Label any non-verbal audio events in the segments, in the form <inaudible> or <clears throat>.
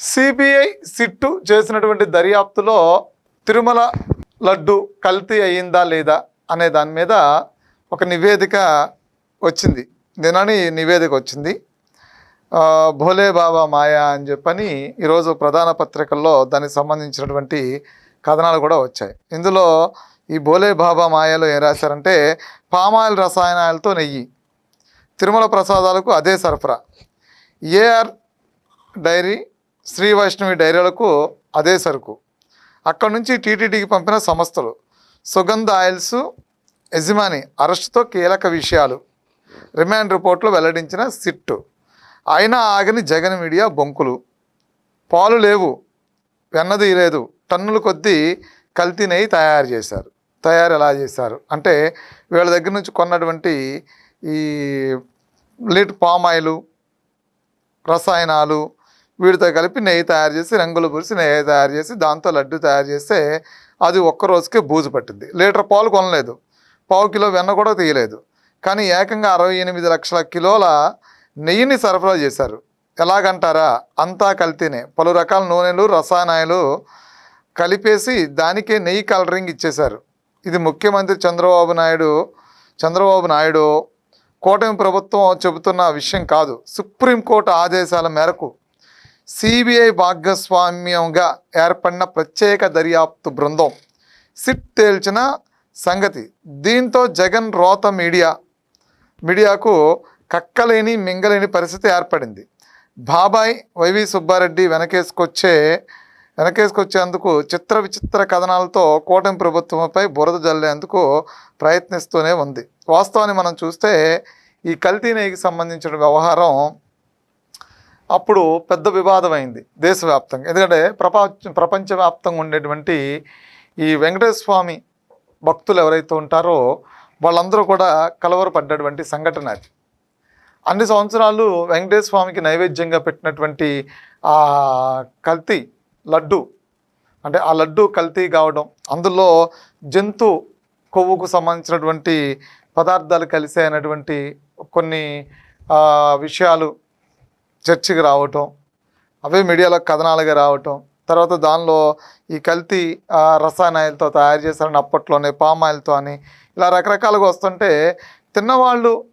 CBI sit చేసినటువంటి దర్యాప్తులో తిరుమల లడ్డు కల్తీ అయ్యిందా లేదా అనే దాని మీద ఒక నివేదిక వచ్చింది. నిన్నని నివేదిక వచ్చింది. భోలే బాబా మాయా అని చెప్పని ఈరోజు ప్రధాన పత్రికల్లో దానికి సంబంధించినటువంటి కథనాలు కూడా వచ్చాయి. ఇందులో ఈ భోలే బాబా మాయాలో ఏం రాశారంటే పామాయిల్ రసాయనాలతో నెయ్యి తిరుమల ప్రసాదాలకు అదే సరఫరా ఏఆర్ డైరీ శ్రీ వైష్ణవి డైరీలకు అదే సరుకు. అక్కడ నుంచి టీటీడీకి పంపిన సంస్థలు సుగంధ ఆయిల్స్ యజమాని అరెస్టుతో కీలక విషయాలు రిమాండ్ రిపోర్ట్లో వెల్లడించిన సిట్టు. అయినా ఆగని జగన్ మీడియా బొంకులు. పాలు లేవు వెన్నది లేదు టన్నుల కొద్దీ కల్తీ నెయ్యి తయారు చేశారు. తయారు ఎలా చేశారు? అంటే వీళ్ళ దగ్గర నుంచి కొన్నటువంటి ఈ లీట్ పామ్ ఆయిలు రసాయనాలు వీటితో కలిపి నెయ్యి తయారు చేసి రంగులు పూసి నెయ్యి తయారు చేసి దాంతో లడ్డు తయారు చేస్తే అది ఒక్క రోజుకే బూజు పట్టింది లీటర్ పాలు కొనలేదు. పావు కిలో వెన్న కూడా తీయలేదు. కానీ ఏకంగా అరవై ఎనిమిది లక్షల కిలోల నెయ్యిని సరఫరా చేశారు. ఎలాగంటారా? అంతా కల్తీనే పలు రకాల నూనెలు రసాయనాలు కలిపేసి దానికే నెయ్యి కలరింగ్ ఇచ్చేశారు. ఇది ముఖ్యమంత్రి చంద్రబాబు నాయుడు చంద్రబాబు నాయుడు కూటమి ప్రభుత్వం చెబుతున్న విషయం కాదు. సుప్రీంకోర్టు ఆదేశాల మేరకు సిబిఐ భాగస్వామ్యంగా ఏర్పడిన ప్రత్యేక దర్యాప్తు బృందం సిట్ తేల్చిన సంగతి. దీంతో జగన్ రోత మీడియా మీడియాకు కక్కలేని మింగలేని పరిస్థితి ఏర్పడింది. బాబాయ్ వైవి సుబ్బారెడ్డి వెనకేసుకొచ్చే వెనకేసుకొచ్చేందుకు చిత్ర విచిత్ర కథనాలతో కూటమి ప్రభుత్వంపై బురద జల్లేందుకు ప్రయత్నిస్తూనే ఉంది. వాస్తవాన్ని మనం చూస్తే ఈ కల్తీ నెయ్యికి సంబంధించిన వ్యవహారం అప్పుడు పెద్ద వివాదమైంది దేశవ్యాప్తంగా. ఎందుకంటే ప్రపంచ ప్రపంచవ్యాప్తంగా ఉండేటువంటి ఈ వెంకటేశ్వర స్వామి భక్తులు ఎవరైతే ఉంటారో వాళ్ళందరూ కూడా కలవరపడ్డటువంటి సంఘటన అది. అన్ని సంవత్సరాలు వెంకటేశ్వర స్వామికి నైవేద్యంగా పెట్టినటువంటి ఆ కల్తీ లడ్డు అంటే ఆ లడ్డు కల్తీ కావడం అందులో జంతు కొవ్వుకు సంబంధించినటువంటి పదార్థాలు కలిసే అయినటువంటి కొన్ని విషయాలు చర్చికి రావటం అవే మీడియాలో కథనాలుగా రావటం తర్వాత దానిలో ఈ కల్తీ రసాయనాలతో తయారు చేశారని అప్పట్లోనే పామ్ ఆయిల్తో అని ఇలా రకరకాలుగా వస్తుంటే తిన్నవాళ్ళు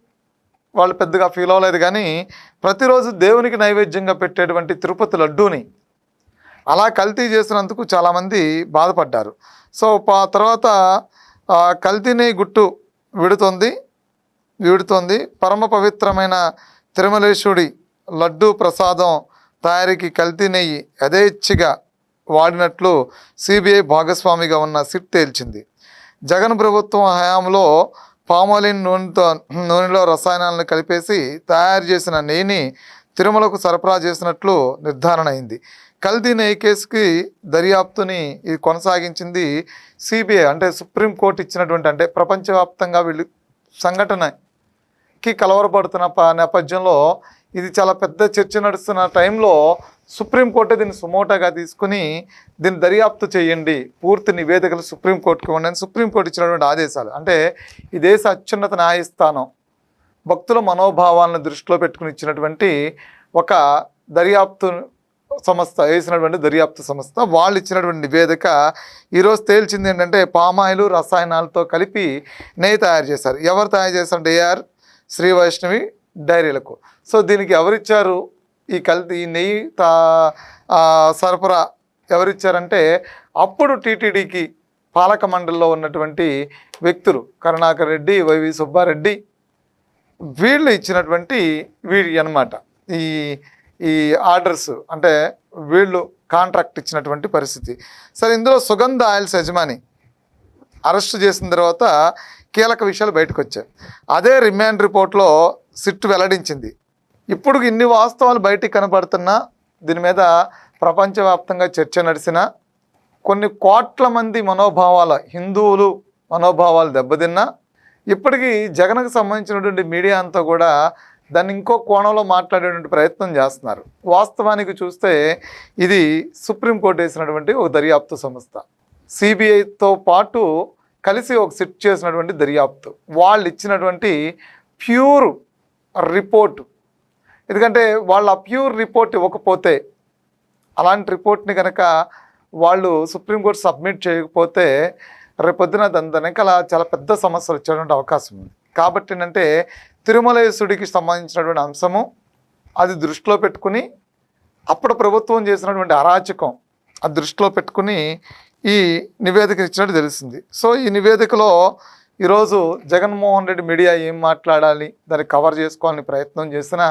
వాళ్ళు పెద్దగా ఫీల్ అవ్వలేదు కానీ ప్రతిరోజు దేవునికి నైవేద్యంగా పెట్టేటువంటి తిరుపతి లడ్డూని అలా కల్తీ చేసినందుకు చాలామంది బాధపడ్డారు. సో పా- తర్వాత కల్తీని గుట్టు విడుతుంది విడుతుంది. పరమ పవిత్రమైన తిరుమలేశ్వరుడి లడ్డూ ప్రసాదం తయారీకి కల్తీ నెయ్యి యథేచ్ఛగా వాడినట్లు సిబిఐ భాగస్వామిగా ఉన్న సిట్ తేల్చింది. జగన్ ప్రభుత్వం హయాంలో పామోలిన్ నూనెతో నూనెలో రసాయనాలను కలిపేసి తయారు చేసిన నెయ్యిని తిరుమలకు సరఫరా చేసినట్లు నిర్ధారణ అయింది. కల్తీ నెయ్యి కేసుకి దర్యాప్తుని ఇది కొనసాగించింది సిబిఐ అంటే సుప్రీంకోర్టు ఇచ్చినటువంటి అంటే ప్రపంచవ్యాప్తంగా వీళ్ళు సంఘటనకి కలవరపడుతున్న నేపథ్యంలో ఇది చాలా పెద్ద చర్చ నడుస్తున్న టైంలో సుప్రీంకోర్టు దీన్ని సుమోటాగా తీసుకుని దీన్ని దర్యాప్తు చేయండి. పూర్తి నివేదికలు సుప్రీంకోర్టుకి ఉండండి సుప్రీంకోర్టు ఇచ్చినటువంటి ఆదేశాలు. అంటే ఈ దేశ అత్యున్నత న్యాయస్థానం భక్తుల మనోభావాలను దృష్టిలో పెట్టుకుని ఇచ్చినటువంటి ఒక దర్యాప్తు సంస్థ వేసినటువంటి దర్యాప్తు సంస్థ. వాళ్ళు ఇచ్చినటువంటి నివేదిక ఈరోజు తేల్చింది ఏంటంటే పామాయిలు రసాయనాలతో కలిపి నెయ్యి తయారు చేశారు. ఎవరు తయారు చేశారు ఏఆర్ శ్రీ వైష్ణవి డైరీలకు. సో దీనికి ఎవరిచ్చారు? ఈ కల్తీ ఈ నెయ్యి తా సరఫరా ఎవరిచ్చారంటే అప్పుడు టీటీడీకి పాలక మండలిలో ఉన్నటువంటి వ్యక్తులు కరుణాకర్ రెడ్డి వైవి సుబ్బారెడ్డి. వీళ్ళు ఇచ్చినటువంటి వీడి అన్నమాట. ఈ ఈ ఆర్డర్స్ అంటే వీళ్ళు కాంట్రాక్ట్ ఇచ్చినటువంటి పరిస్థితి. సరే ఇందులో సుగంధ ఆయిల్స్ యజమాని అరెస్ట్ చేసిన తర్వాత కీలక విషయాలు బయటకు వచ్చాయి అదే రిమాండ్ రిపోర్ట్లో సిట్ వెల్లడించింది. ఇప్పుడు ఇన్ని వాస్తవాలు బయటికి కనబడుతున్నా దీని మీద ప్రపంచవ్యాప్తంగా చర్చ నడిచిన కొన్ని కోట్ల మంది మనోభావాల హిందువులు మనోభావాలు దెబ్బతిన్నా ఇప్పటికీ జగన్కు సంబంధించినటువంటి మీడియా అంతా కూడా దాన్ని ఇంకో కోణంలో మాట్లాడేటువంటి ప్రయత్నం చేస్తున్నారు. వాస్తవానికి చూస్తే ఇది సుప్రీంకోర్టు వేసినటువంటి ఒక దర్యాప్తు సంస్థ. సిబిఐతో పాటు కలిసి ఒక సిట్ చేసినటువంటి దర్యాప్తు. వాళ్ళు ఇచ్చినటువంటి ప్యూర్ రిపోర్ట్. ఎందుకంటే వాళ్ళ ప్యూర్ రిపోర్ట్ ఇవ్వకపోతే అలాంటి రిపోర్ట్ని కనుక వాళ్ళు సుప్రీంకోర్టు సబ్మిట్ చేయకపోతే రేపొద్దున దాని వెనకాల చాలా పెద్ద సమస్యలు వచ్చేటువంటి అవకాశం ఉంది. కాబట్టి ఏంటంటే తిరుమలేశుడికి సంబంధించినటువంటి అంశము అది దృష్టిలో పెట్టుకుని అప్పుడు ప్రభుత్వం చేసినటువంటి అరాచకం అది దృష్టిలో పెట్టుకుని ఈ నివేదిక ఇచ్చినట్టు తెలిసింది సో ఈ నివేదికలో ఈరోజు జగన్మోహన్ రెడ్డి మీడియా ఏం మాట్లాడాలి దాన్ని కవర్ చేసుకోవాలని ప్రయత్నం చేసినా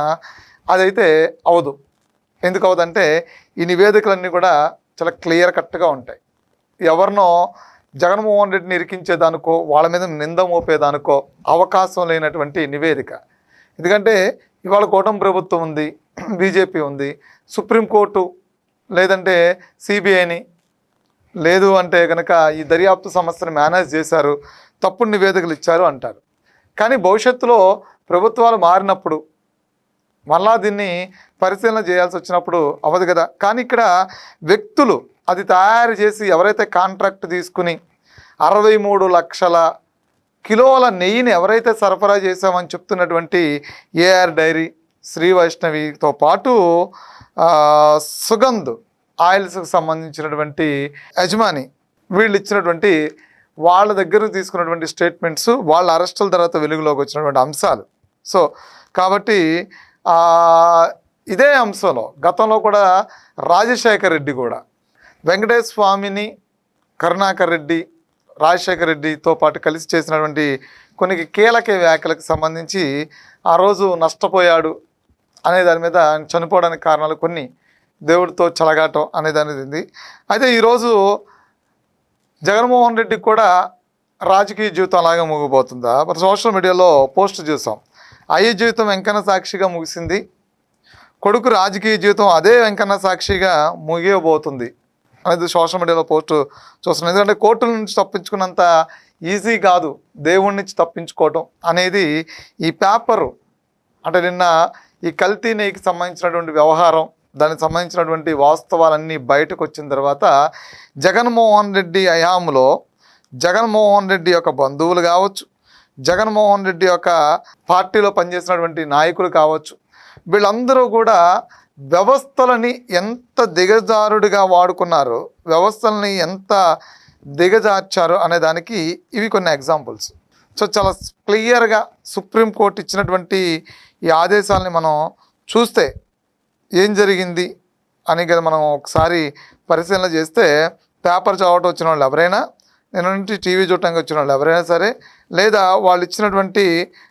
అదైతే అవదు. ఎందుకు అవదంటే ఈ నివేదికలన్నీ కూడా చాలా క్లియర్ కట్గా ఉంటాయి. ఎవరినో జగన్మోహన్ రెడ్డిని ఇరికించేదానికో వాళ్ళ మీద నింద మోపేదానికో అవకాశం లేనటువంటి నివేదిక. ఎందుకంటే ఇవాళ కూటమి ప్రభుత్వం ఉంది <clears throat> బీజేపీ ఉంది సుప్రీంకోర్టు లేదంటే సిబిఐని లేదు అంటే కనుక ఈ దర్యాప్తు సంస్థను మేనేజ్ చేశారు తప్పుడు నివేదికలు ఇచ్చారు అంటారు. కానీ భవిష్యత్తులో ప్రభుత్వాలు మారినప్పుడు మళ్ళా దీన్ని పరిశీలన చేయాల్సి వచ్చినప్పుడు అవ్వదు కదా. కానీ ఇక్కడ వ్యక్తులు అది తయారు చేసి ఎవరైతే కాంట్రాక్ట్ తీసుకుని అరవై మూడు లక్షల కిలోల నెయ్యిని ఎవరైతే సరఫరా చేశామని చెప్తున్నటువంటి ఏఆర్ డైరీ శ్రీ వైష్ణవితో పాటు సుగంధ్ ఆయిల్స్కి సంబంధించినటువంటి యజమాని వీళ్ళు ఇచ్చినటువంటి వాళ్ళ దగ్గర తీసుకున్నటువంటి స్టేట్మెంట్స్ వాళ్ళ అరెస్టుల తర్వాత వెలుగులోకి వచ్చినటువంటి అంశాలు. సో కాబట్టి ఇదే అంశంలో గతంలో కూడా రాజశేఖర్ రెడ్డి కూడా వెంకటేశ్వర స్వామిని కరుణాకర్ రెడ్డి రాజశేఖర్ రెడ్డితో పాటు కలిసి చేసినటువంటి కొన్ని కీలక వ్యాఖ్యలకు సంబంధించి ఆ రోజు నష్టపోయాడు అనే దాని మీద చనిపోవడానికి కారణాలు కొన్ని దేవుడితో చలగాటం అనేది అనేది ఉంది. అయితే ఈరోజు జగన్మోహన్ రెడ్డికి కూడా రాజకీయ జీవితం అలాగే ముగిపోతుందా? మరి సోషల్ మీడియాలో పోస్ట్ చూసాం. అయ్యే జీవితం వెంకన్న సాక్షిగా ముగిసింది. కొడుకు రాజకీయ జీవితం అదే వెంకన్న సాక్షిగా ముగియబోతుంది అనేది సోషల్ మీడియాలో పోస్ట్ చూస్తున్నాం. ఎందుకంటే కోర్టుల నుంచి తప్పించుకున్నంత ఈజీ కాదు దేవుడి నుంచి తప్పించుకోవటం అనేది ఈ పేపరు. అంటే నిన్న ఈ కల్తీ నెయ్యికి సంబంధించినటువంటి వ్యవహారం దానికి సంబంధించినటువంటి వాస్తవాలన్నీ బయటకు వచ్చిన తర్వాత జగన్మోహన్ రెడ్డి హయాంలో జగన్మోహన్ రెడ్డి యొక్క బంధువులు కావచ్చు జగన్మోహన్ రెడ్డి యొక్క పార్టీలో పనిచేసినటువంటి నాయకులు కావచ్చు వీళ్ళందరూ కూడా వ్యవస్థలని ఎంత దిగజారుడిగా వాడుకున్నారో వ్యవస్థలని ఎంత దిగజార్చారు అనే దానికి ఇవి కొన్ని ఎగ్జాంపుల్స్. సో చాలా క్లియర్గా సుప్రీంకోర్టు ఇచ్చినటువంటి ఈ ఆదేశాలని మనం చూస్తే ఏం జరిగింది అని కదా మనం ఒకసారి పరిశీలన చేస్తే పేపర్ చదవటం వచ్చిన వాళ్ళు ఎవరైనా నేను నుండి టీవీ చూడటానికి వచ్చిన వాళ్ళు ఎవరైనా సరే లేదా వాళ్ళు ఇచ్చినటువంటి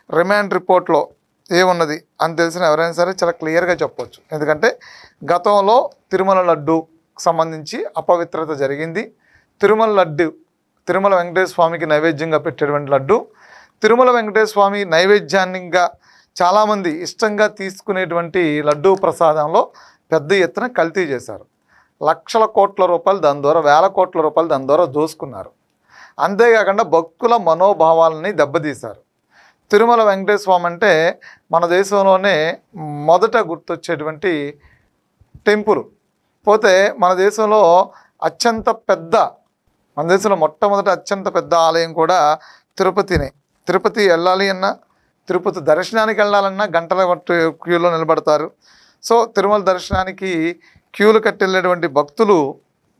రిమాండ్ రిపోర్ట్లో ఏమున్నది అని తెలిసిన ఎవరైనా సరే చాలా క్లియర్గా చెప్పవచ్చు ఎందుకంటే గతంలో తిరుమల లడ్డు సంబంధించి అపవిత్రత జరిగింది. తిరుమల లడ్డు తిరుమల వెంకటేశ్వర స్వామికి నైవేద్యంగా పెట్టేటువంటి లడ్డు తిరుమల వెంకటేశ్వర స్వామి నైవేద్యాన్నిగా చాలామంది ఇష్టంగా తీసుకునేటువంటి లడ్డూ ప్రసాదంలో పెద్ద ఎత్తున కల్తీ చేశారు. లక్షల కోట్ల రూపాయలు దాని ద్వారా వేల కోట్ల రూపాయలు దాని ద్వారా దోసుకున్నారు. అంతేకాకుండా భక్తుల మనోభావాలని దెబ్బతీశారు. తిరుమల వెంకటేశ్వర స్వామి అంటే మన దేశంలోనే మొదట గుర్తొచ్చేటువంటి టెంపుల్. పోతే మన దేశంలో అత్యంత పెద్ద మన దేశంలో మొట్టమొదటి అత్యంత పెద్ద ఆలయం కూడా తిరుపతినే. తిరుపతి వెళ్ళాలి అన్నా తిరుపతి దర్శనానికి వెళ్ళాలన్నా గంటల పట్టు క్యూలో నిలబడతారు. సో తిరుమల దర్శనానికి క్యూలు కట్టి భక్తులు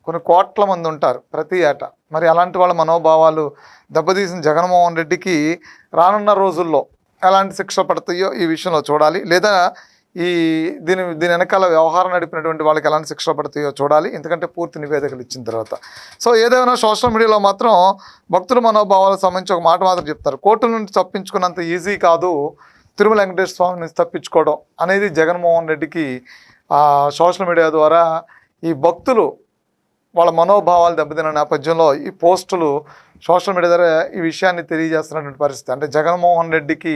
కొన్ని కోట్ల మంది ఉంటారు ప్రతి ఏట. మరి అలాంటి వాళ్ళ మనోభావాలు దెబ్బతీసిన జగన్మోహన్ రెడ్డికి రానున్న రోజుల్లో ఎలాంటి శిక్ష పడతాయో ఈ విషయంలో చూడాలి. లేదా ఈ దీని దీని వెనకాల వ్యవహారం నడిపినటువంటి వాళ్ళకి ఎలాంటి శిక్ష పడతాయో చూడాలి. ఎందుకంటే పూర్తి నివేదికలు ఇచ్చిన తర్వాత. సో ఏదైనా సోషల్ మీడియాలో మాత్రం భక్తుల మనోభావాలకు సంబంధించి ఒక మాట మాత్రం చెప్తారు. కోర్టు నుండి తప్పించుకున్నంత ఈజీ కాదు తిరుమల వెంకటేశ్వర స్వామి నుంచి తప్పించుకోవడం అనేది జగన్మోహన్ రెడ్డికి సోషల్ మీడియా ద్వారా ఈ భక్తులు వాళ్ళ మనోభావాలు దెబ్బతిన్న నేపథ్యంలో ఈ పోస్టులు సోషల్ మీడియా ద్వారా ఈ విషయాన్ని తెలియజేస్తున్నటువంటి పరిస్థితి. అంటే జగన్మోహన్ రెడ్డికి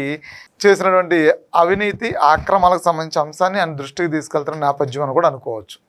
చేసినటువంటి అవినీతి ఆక్రమాలకు సంబంధించిన అంశాన్ని ఆయన దృష్టికి తీసుకెళ్తున్న నేపథ్యం అని కూడా అనుకోవచ్చు.